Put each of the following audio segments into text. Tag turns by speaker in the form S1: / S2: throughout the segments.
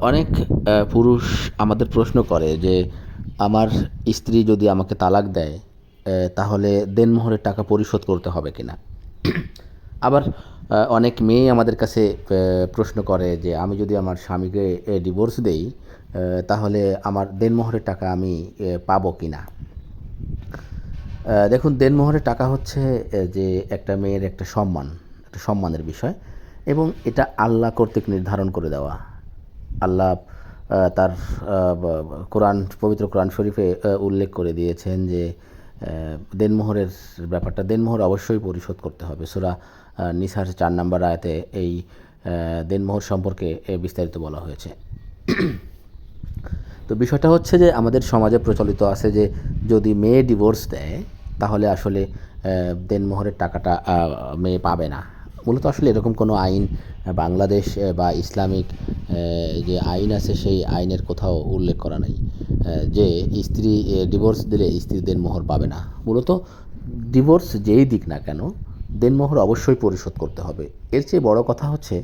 S1: অনেক পুরুষ আমাদের প্রশ্ন করে যে আমার স্ত্রী যদি আমাকে তালাক দেয় তাহলে দেনমোহরের টাকা পরিশোধ করতে হবে কি না আবার অনেক মেয়ে আমাদের কাছে প্রশ্ন করে যে আমি যদি আমার স্বামীকে ডিভোর্স দেই তাহলে আমার দেনমোহরের টাকা আমি পাবো কিনা? আহ, দেখুন দেনমোহরের টাকা হচ্ছে যে একটা মেয়ের একটা সম্মান একটা সম্মানের বিষয়। এবং এটা আল্লাহ কর্তৃক নির্ধারণ করে দেওয়া। আল্লাহ তার কোরআন, পবিত্র কোরআন শরীফে উল্লেখ করে দিয়েছেন যে দেনমোহরের ব্যাপারটা, দেনমোহর অবশ্যই পরিশোধ করতে হবে। সুরা নিসার চার নাম্বার আয়াতে এই দেনমোহর সম্পর্কে বিস্তারিত বলা হয়েছে। তো বিষয়টা হচ্ছে যে, আমাদের সমাজে প্রচলিত আছে যে, যদি মেয়ে ডিভোর্স দেয়, তাহলে আসলে দেনমোহরের টাকাটা মেয়ে পাবে না। মূলত আসলে এরকম কোনো আইন বাংলাদেশ বা ইসলামিক যে আইন আছে সেই আইনের কোথাও উল্লেখ করা নাই যে স্ত্রী ডিভোর্স দিলে স্ত্রী দেনমোহর পাবে না। মূলত ডিভোর্স যেই দিক না কেন দেনমোহর অবশ্যই পরিশোধ করতে হবে। এর চেয়ে বড় কথা হচ্ছে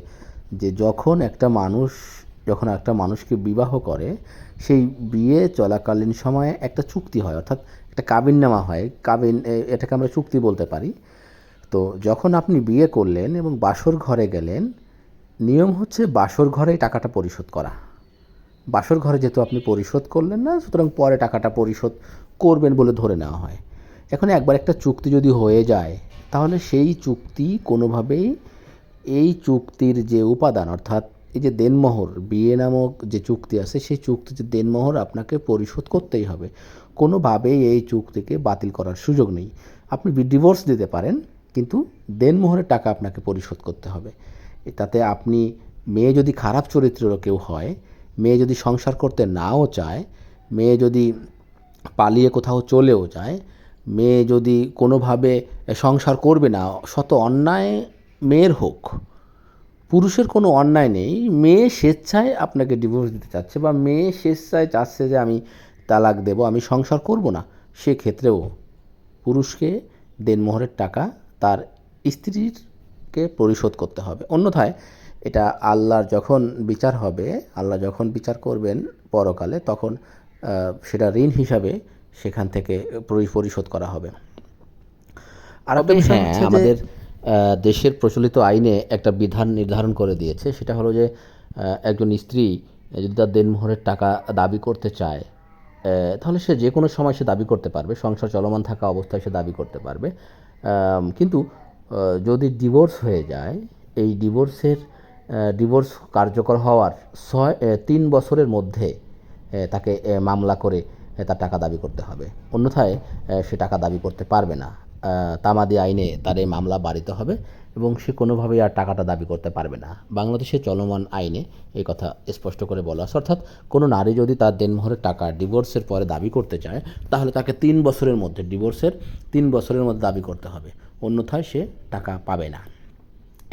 S1: যে যখন একটা মানুষ, যখন একটা মানুষকে বিবাহ করে, সেই বিয়ে চলাকালীন সময়ে একটা চুক্তি হয়, অর্থাৎ একটা কাবিননামা হয়। কাবিন এটাকে আমরা চুক্তি বলতে পারি। তো যখন আপনি বিয়ে করলেন এবং বাসর ঘরে গেলেন, নিয়ম হচ্ছে বাসর ঘরেই টাকাটা পরিশোধ করা। বাসর ঘরে যেহেতু আপনি পরিশোধ করলেন না, সুতরাং পরে টাকাটা পরিশোধ করবেন বলে ধরে নেওয়া হয়। এখন একবার একটা চুক্তি যদি হয়ে যায়, তাহলে সেই চুক্তি কোনোভাবেই এই চুক্তির যে উপাদান, অর্থাৎ এই যে দেনমোহর, বিয়ে নামক যে চুক্তি আছে, সেই চুক্তির যে দেনমোহর আপনাকে পরিশোধ করতেই হবে। কোনোভাবেই এই চুক্তিকে বাতিল করার সুযোগ নেই। আপনি ডিভোর্স দিতে পারেন কিন্তু দেনমোহরের টাকা আপনাকে পরিশোধ করতে হবে। তাতে আপনি মেয়ে যদি খারাপ চরিত্রেরও কেউ হয়, মেয়ে যদি সংসার করতে নাও চায়, মেয়ে যদি পালিয়ে কোথাও চলেও যায়, মেয়ে যদি কোনোভাবে সংসার করবে না, শত অন্যায় মেয়ের হোক, পুরুষের কোনো অন্যায় নেই, মেয়ে স্বেচ্ছায় আপনাকে ডিভোর্স দিতে চাচ্ছে বা মেয়ে স্বেচ্ছায় চাচ্ছে যে আমি তালাক দেব, আমি সংসার করব না, সেক্ষেত্রেও পুরুষকে দেনমোহরের টাকা তার স্ত্রীরকে পরিশোধ করতে হবে। অন্যথায় এটা আল্লাহর যখন বিচার হবে আল্লাহ যখন বিচার করবেন পরকালে তখন সেটা ঋণ হিসাবে সেখান থেকে পরিশোধ করা হবে। আর
S2: হ্যাঁ, আমাদের,
S1: দেশের প্রচলিত আইনে একটা বিধান নির্ধারণ করে দিয়েছে সেটা হলো যে একজন স্ত্রী যদি তার দেনমোহরের টাকা দাবি করতে চায় তাহলে সে যে কোনো সময় সে দাবি করতে পারবে সংসার চলমান থাকা অবস্থায় সে দাবি করতে পারবে। কিন্তু যদি ডিভোর্স হয়ে যায়, এই ডিভোর্সের ডিভোর্স কার্যকর হওয়ার ছয় তিন বছরের মধ্যে তাকে মামলা করে তার টাকা দাবি করতে হবে। অন্যথায় সে টাকা দাবি করতে পারবে না। তামাদি আইনে তার এই মামলা বাড়িতে হবে। এবং সে কোনোভাবেই আর টাকাটা দাবি করতে পারবে না। বাংলাদেশে চলমান আইনে এই কথা স্পষ্ট করে বলা আছে। অর্থাৎ কোনো নারী যদি তার দেনমোহরের টাকা ডিভোর্সের পরে দাবি করতে চায়, তাহলে তাকে তিন বছরের মধ্যে ডিভোর্সের তিন বছরের মধ্যে দাবি করতে হবে। অন্যথায় সে টাকা পাবে না।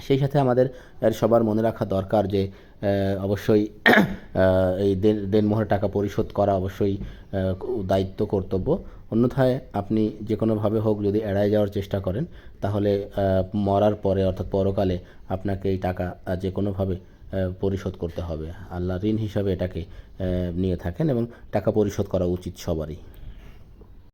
S1: সেই সাথে আমাদের সবার মনে রাখা দরকার যে অবশ্যই এই দেন দেনমোহরের টাকা পরিশোধ করা অবশ্যই দায়িত্ব, কর্তব্য। অন্যথায় আপনি যে কোনোভাবে হোক যদি এড়ায় যাওয়ার চেষ্টা করেন, তাহলে মরার পরে অর্থাৎ পরকালে আপনাকে এই টাকা যে কোনোভাবে পরিশোধ করতে হবে। আল্লাহ ঋণ হিসাবে এটাকে নিয়ে থাকেন এবং টাকা পরিশোধ করা উচিত সবারই।